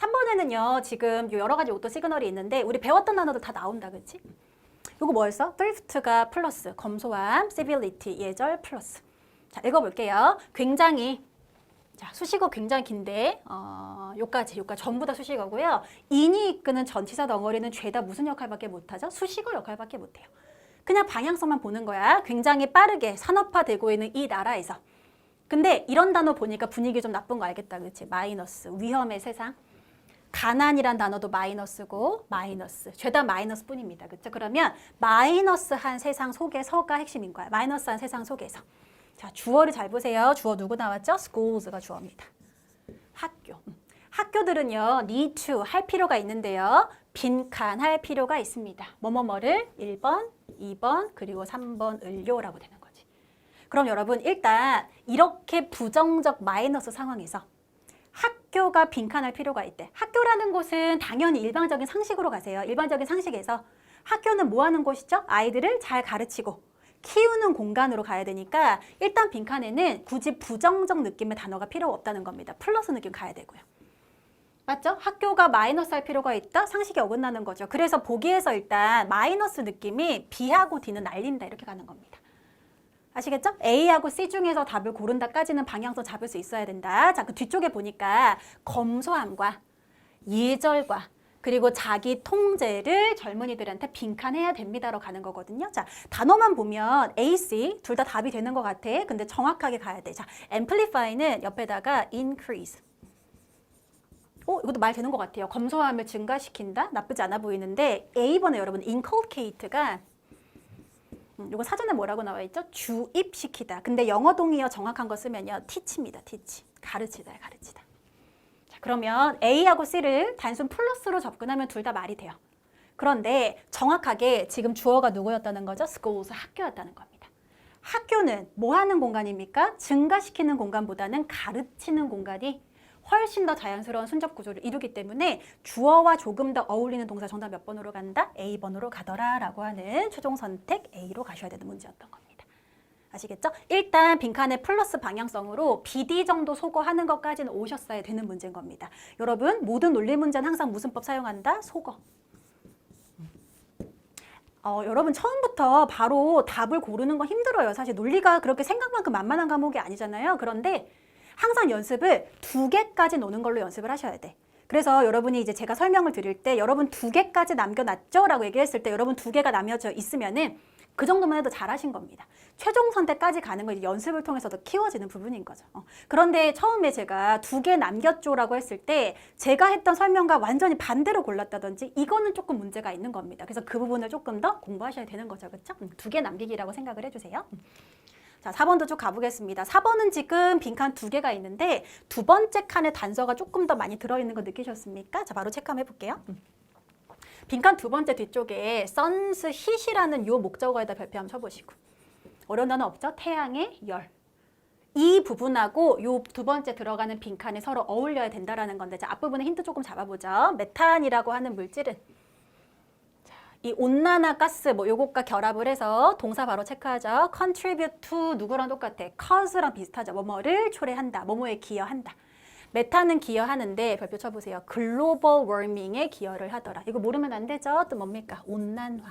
3번에는요, 지금 여러 가지 오토 시그널이 있는데, 우리 배웠던 단어도 다 나온다, 그치? 요거 뭐였어? thrift가 플러스, 검소함, civility, 예절 플러스. 자, 읽어볼게요. 굉장히, 자, 수식어 굉장히 긴데, 어, 요까지, 요까지 전부 다 수식어고요. 인이 이끄는 전치사 덩어리는 죄다 무슨 역할밖에 못하죠? 수식어 역할밖에 못해요. 그냥 방향성만 보는 거야. 굉장히 빠르게 산업화되고 있는 이 나라에서. 근데 이런 단어 보니까 분위기 좀 나쁜 거 알겠다, 그렇지? 마이너스, 위험의 세상. 가난이란 단어도 마이너스고 마이너스 죄다 마이너스 뿐입니다. 그렇죠? 그러면 마이너스한 세상 속에서가 핵심인 거야. 마이너스한 세상 속에서. 자, 주어를 잘 보세요. 주어 누구 나왔죠? schools,가 주어입니다. 학교. 음. 학교들은요, need to 할 필요가 있는데요. 빈칸 할 필요가 있습니다. 뭐뭐뭐를 1번, 2번, 그리고 3번 을요라고 되는 거지. 그럼 여러분 일단 이렇게 부정적 마이너스 상황에서 학교가 빈칸할 필요가 있대. 학교라는 곳은 당연히 일반적인 상식으로 가세요. 일반적인 상식에서 학교는 뭐 하는 곳이죠? 아이들을 잘 가르치고 키우는 공간으로 가야 되니까 일단 빈칸에는 굳이 부정적 느낌의 단어가 필요 없다는 겁니다. 플러스 느낌 가야 되고요. 맞죠? 학교가 마이너스 할 필요가 있다? 상식이 어긋나는 거죠. 그래서 보기에서 일단 마이너스 느낌이 B하고 D는 날린다 이렇게 가는 겁니다. 아시겠죠? A하고 C 중에서 답을 고른다까지는 방향성 잡을 수 있어야 된다. 자, 그 뒤쪽에 보니까 검소함과 예절과 그리고 자기 통제를 젊은이들한테 빈칸해야 됩니다로 가는 거거든요. 자, 단어만 보면 A, C 둘 다 답이 되는 것 같아. 근데 정확하게 가야 돼. 자, amplify는 옆에다가 increase. 어, 이것도 말 되는 것 같아요. 검소함을 증가시킨다? 나쁘지 않아 보이는데 A번에 여러분 inculcate가 음, 이거 사전에 뭐라고 나와 있죠? 주입시키다. 근데 영어 동의어 정확한 거 쓰면요. teach입니다. teach. 가르치다, 가르치다. 자, 그러면 A하고 C를 단순 플러스로 접근하면 둘 다 말이 돼요. 그런데 정확하게 지금 주어가 누구였다는 거죠? schools, 학교였다는 겁니다. 학교는 뭐 하는 공간입니까? 증가시키는 공간보다는 가르치는 공간이 훨씬 더 자연스러운 순접 구조를 이루기 때문에 주어와 조금 더 어울리는 동사 정답 몇 번으로 간다? A번으로 가더라 라고 하는 최종 선택 A로 가셔야 되는 문제였던 겁니다. 아시겠죠? 일단 빈칸의 플러스 방향성으로 BD 정도 소거하는 것까지는 오셨어야 되는 문제인 겁니다. 여러분 모든 논리 문제는 항상 무슨 법 사용한다? 소거. 어, 여러분 처음부터 바로 답을 고르는 건 힘들어요. 사실 논리가 그렇게 생각만큼 만만한 과목이 아니잖아요. 그런데 항상 연습을 두 개까지 노는 걸로 연습을 하셔야 돼. 그래서 여러분이 이제 제가 설명을 드릴 때 여러분 두 개까지 남겨놨죠? 라고 얘기했을 때 여러분 두 개가 남겨져 있으면은 그 정도만 해도 잘하신 겁니다. 최종 선택까지 가는 건 연습을 통해서 더 키워지는 부분인 거죠. 어. 그런데 처음에 제가 두 개 남겼죠라고 했을 때 제가 했던 설명과 완전히 반대로 골랐다든지 이거는 조금 문제가 있는 겁니다. 그래서 그 부분을 조금 더 공부하셔야 되는 거죠. 그렇죠? 두 개 남기기라고 생각을 해주세요. 음. 자, 4번도 쭉 가보겠습니다. 4번은 지금 빈칸 두 개가 있는데 두 번째 칸에 단서가 조금 더 많이 들어있는 거 느끼셨습니까? 자, 바로 체크 한번 해볼게요. 음. 빈칸 두 번째 뒤쪽에 선스 hit이라는 요 목적어에다 별표 한번 쳐보시고 어려운 단어 없죠? 태양의 열. 이 부분하고 요 두 번째 들어가는 빈칸이 서로 어울려야 된다라는 건데 자, 앞부분에 힌트 조금 잡아보죠. 메탄이라고 하는 물질은 이 온난화 가스 뭐 요것과 결합을 해서 동사 바로 체크하죠. contribute to 누구랑 똑같아? cause랑 비슷하죠. 뭐뭐를 초래한다. 뭐뭐에 기여한다. 메탄은 기여하는데 별표 쳐보세요. 글로벌 워밍에 기여를 하더라. 이거 모르면 안 되죠. 또 뭡니까? 온난화.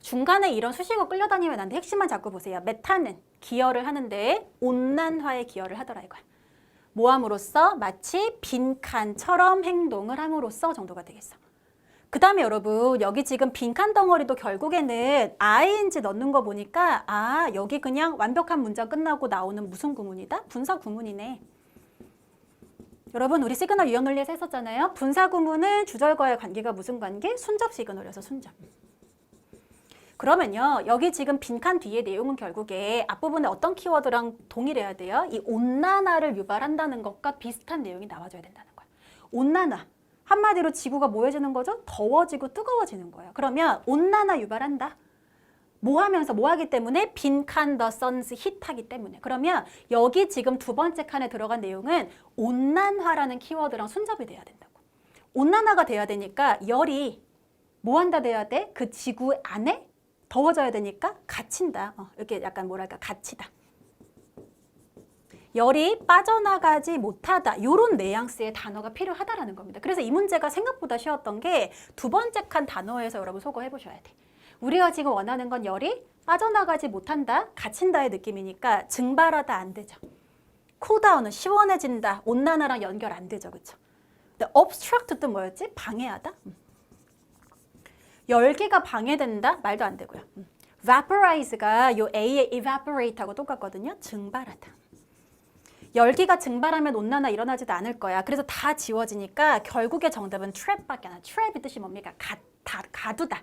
중간에 이런 수식어 끌려다니면 안 돼. 핵심만 잡고 보세요. 메탄은 기여를 하는데 온난화에 기여를 하더라 이거야. 모함으로써 마치 빈칸처럼 행동을 함으로써 정도가 되겠어. 그 다음에 여러분 여기 지금 빈칸 덩어리도 결국에는 ing 넣는 거 보니까 아 여기 그냥 완벽한 문장 끝나고 나오는 무슨 구문이다? 분사 구문이네. 여러분 우리 시그널 유형 논리에서 했었잖아요. 분사 구문은 주절과의 관계가 무슨 관계? 순접 시그널이어서 순접. 그러면요 여기 지금 빈칸 뒤에 내용은 결국에 앞부분에 어떤 키워드랑 동일해야 돼요? 이 온난화를 유발한다는 것과 비슷한 내용이 나와줘야 된다는 거예요. 온난화. 한마디로 지구가 뭐해지는 거죠? 더워지고 뜨거워지는 거예요. 그러면 온난화 유발한다. 뭐 하면서 뭐 하기 때문에 빈 칸 더 선스 힛하기 때문에 그러면 여기 지금 두 번째 칸에 들어간 내용은 온난화라는 키워드랑 순접이 돼야 된다고 온난화가 돼야 되니까 열이 뭐 한다 돼야 돼? 그 지구 안에 더워져야 되니까 갇힌다 어, 이렇게 약간 뭐랄까 갇히다 열이 빠져나가지 못하다. 요런 뉘앙스의 단어가 필요하다라는 겁니다. 그래서 이 문제가 생각보다 쉬웠던 게 두 번째 칸 단어에서 여러분 소거해 보셔야 돼. 우리가 지금 원하는 건 열이 빠져나가지 못한다, 갇힌다의 느낌이니까 증발하다 안 되죠. 쿨다운은 시원해진다, 온난화랑 연결 안 되죠, 그렇죠? 근데 obstruct 뜻 뭐였지? 방해하다. 음. 열기가 방해된다? 말도 안 되고요. 음. vaporize가 요 A의 evaporate하고 똑같거든요. 증발하다. 열기가 증발하면 온난화 일어나지도 않을 거야. 그래서 다 지워지니까 결국의 정답은 trap밖에 안 나. trap이 뜻이 뭡니까? 가, 다, 가두다.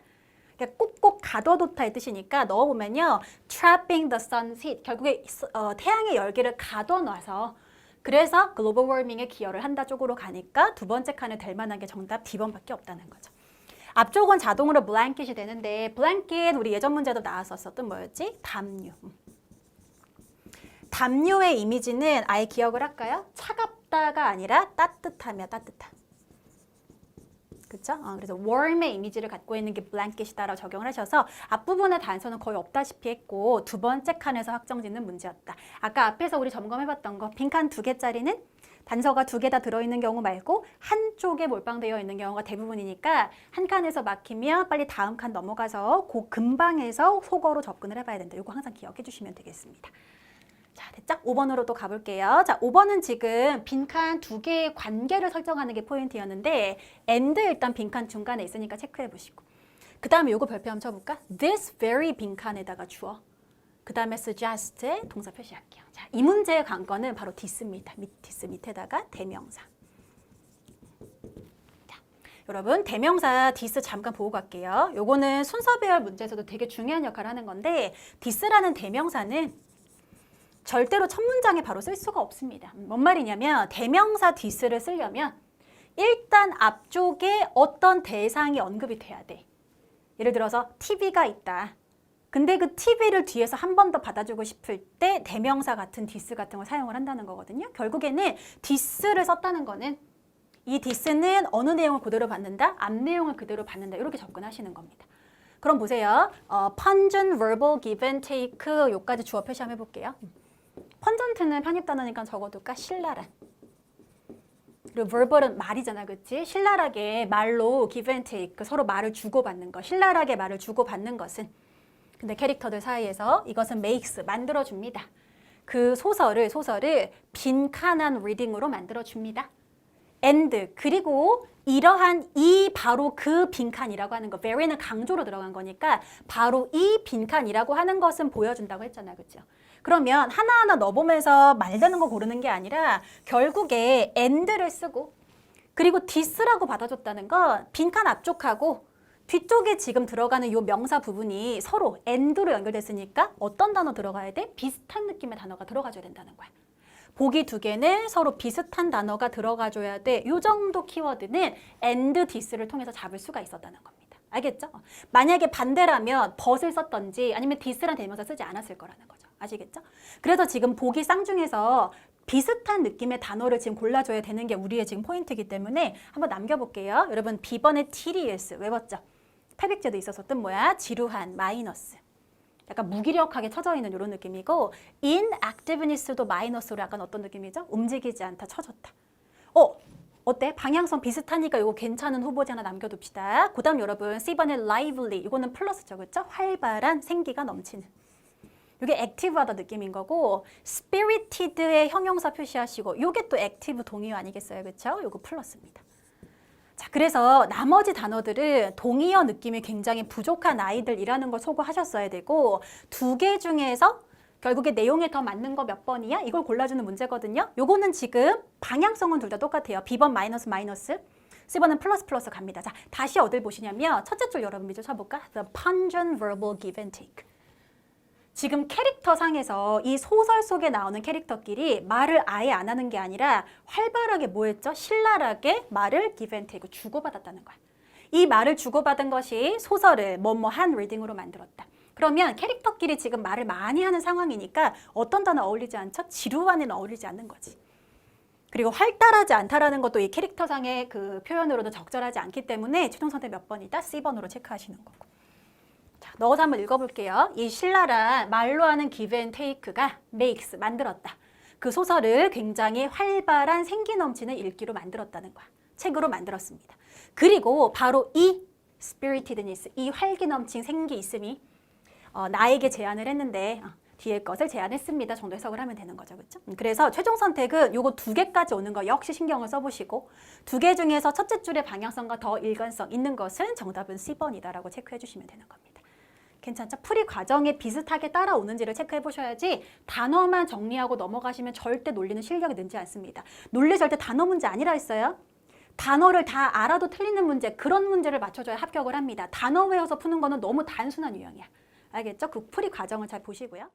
그러니까 꼭꼭 가둬뒀다의 뜻이니까 넣어보면요. trapping the sun's heat. 결국에 어, 태양의 열기를 가둬놔서 그래서 글로벌 워밍에 기여를 한다 쪽으로 가니까 두 번째 칸에 될 만한 게 정답 D번밖에 없다는 거죠. 앞쪽은 자동으로 블랭킷이 되는데 블랭킷 우리 예전 문제도 나왔었던 뭐였지? 담요. 담요의 이미지는 아예 기억을 할까요? 차갑다가 아니라 따뜻하며 따뜻한. 그렇죠? 어, 그래서 warm의 이미지를 갖고 있는 게 blanket이다라고 적용을 하셔서 앞부분의 단서는 거의 없다시피 했고 두 번째 칸에서 확정짓는 문제였다. 아까 앞에서 우리 점검해봤던 거 빈 칸 두 개짜리는 단서가 두 개 다 들어있는 경우 말고 한쪽에 몰빵되어 있는 경우가 대부분이니까 한 칸에서 막히면 빨리 다음 칸 넘어가서 그 근방에서 속어로 접근을 해봐야 된다. 이거 항상 기억해 주시면 되겠습니다. 자, 됐죠? 5번으로 또 가볼게요. 자, 5번은 지금 빈칸 두 개의 관계를 설정하는 게 포인트였는데 and 일단 빈칸 중간에 있으니까 체크해 보시고 그 다음에 요거 별표 한번 쳐볼까? This very 빈칸에다가 주어 그 다음에 suggest에 동사 표시할게요. 자, 이 문제의 관건은 바로 this입니다. 밑, this 밑에다가 대명사. 자, 여러분 대명사 this 잠깐 보고 갈게요. 요거는 순서 배열 문제에서도 되게 중요한 역할을 하는 건데 this라는 대명사는 절대로 첫 문장에 바로 쓸 수가 없습니다. 뭔 말이냐면 대명사 this를 쓰려면 일단 앞쪽에 어떤 대상이 언급이 돼야 돼. 예를 들어서 TV가 있다. 근데 그 TV를 뒤에서 한 번 더 받아주고 싶을 때 대명사 같은 this 같은 걸 사용을 한다는 거거든요. 결국에는 this를 썼다는 거는 이 this는 어느 내용을 그대로 받는다? 앞 내용을 그대로 받는다. 이렇게 접근하시는 겁니다. 그럼 보세요. 어, pungent, verbal, give and take 요까지 주어 표시 한번 해볼게요. 펀전트는 편입 단어니까 적어둘까? 신랄한. 그리고 verbal은 말이잖아, 그렇지? 신랄하게 말로 give and take 서로 말을 주고받는 거. 신랄하게 말을 주고받는 것은 근데 캐릭터들 사이에서 이것은 makes 만들어 줍니다. 그 소설을 소설을 빈칸한 리딩으로 만들어 줍니다. and 그리고 이러한 이 바로 그 빈칸이라고 하는 거 very는 강조로 들어간 거니까 바로 이 빈칸이라고 하는 것은 보여준다고 했잖아요. 그렇죠? 그러면 하나하나 넣어보면서 말되는 거 고르는 게 아니라 결국에 and를 쓰고 그리고 this라고 받아줬다는 건 빈칸 앞쪽하고 뒤쪽에 지금 들어가는 요 명사 부분이 서로 and로 연결됐으니까 어떤 단어 들어가야 돼? 비슷한 느낌의 단어가 들어가줘야 된다는 거야. 보기 두 개는 서로 비슷한 단어가 들어가줘야 돼. 요 정도 키워드는 and this를 통해서 잡을 수가 있었다는 겁니다. 알겠죠? 만약에 반대라면 but을 썼던지 아니면 this란 대명사 쓰지 않았을 거라는 거죠. 아시겠죠? 그래서 지금 보기 쌍중에서 비슷한 느낌의 단어를 지금 골라줘야 되는 게 우리의 지금 포인트이기 때문에 한번 남겨볼게요. 여러분 B번의 tedious 외웠죠? 패백제도 있었었던 뭐야? 지루한, 마이너스. 약간 무기력하게 쳐져 있는 이런 느낌이고 inactiveness도 마이너스로 약간 어떤 느낌이죠? 움직이지 않다, 쳐졌다. 어, 어때? 방향성 비슷하니까 이거 괜찮은 후보지 하나 남겨둡시다. 그 다음 여러분 C번의 lively 이거는 플러스죠, 그렇죠? 활발한, 생기가 넘치는. 이게 액티브하다 느낌인 거고 spirited의 형용사 표시하시고 이게 또 액티브 동의어 아니겠어요, 그렇죠? 이거 플러스입니다. 자, 그래서 나머지 단어들은 동의어 느낌이 굉장히 부족한 아이들이라는 걸 소거하셨어야 되고 두 개 중에서 결국에 내용에 더 맞는 거 몇 번이야? 이걸 골라주는 문제거든요. 요거는 지금 방향성은 둘 다 똑같아요. B번 마이너스 마이너스. C번은 플러스 플러스 갑니다. 자, 다시 어딜 보시냐면 첫째 줄 여러분 미리 쳐볼까? The pungent verbal give and take. 지금 캐릭터 상에서 이 소설 속에 나오는 캐릭터끼리 말을 아예 안 하는 게 아니라 활발하게 뭐 했죠? 신랄하게 말을 take 주고받았다는 거야. 이 말을 주고받은 것이 소설을 뭐뭐한 리딩으로 만들었다. 그러면 캐릭터끼리 지금 말을 많이 하는 상황이니까 어떤 단어 어울리지 않죠? 지루한에는 어울리지 않는 거지. 그리고 활달하지 않다라는 것도 이 캐릭터상의 그 표현으로도 적절하지 않기 때문에 최종 선택 몇 번이다? C번으로 체크하시는 거고. 자, 넣어서 한번 읽어볼게요. 이 신랄한 말로 하는 take가 makes 만들었다. 그 소설을 굉장히 활발한 생기 넘치는 읽기로 만들었다는 거야. 책으로 만들었습니다. 그리고 바로 이 spiritedness, 이 활기 넘친 생기 있음이 어, 나에게 제안을 했는데 어, 뒤에 것을 제안했습니다 정도 해석을 하면 되는 거죠. 그렇죠? 음, 그래서 최종 선택은 요거 두 개까지 오는 거 역시 신경을 써보시고 두 개 중에서 첫째 줄의 방향성과 더 일관성 있는 것은 정답은 C번이다라고 체크해 주시면 되는 겁니다. 괜찮죠? 풀이 과정에 비슷하게 따라오는지를 체크해 보셔야지 단어만 정리하고 넘어가시면 절대 논리는 실력이 늘지 않습니다. 논리 절대 단어 문제 아니라 했어요. 단어를 다 알아도 틀리는 문제, 그런 문제를 맞춰줘야 합격을 합니다. 단어 외워서 푸는 거는 너무 단순한 유형이야. 알겠죠? 그 풀이 과정을 잘 보시고요.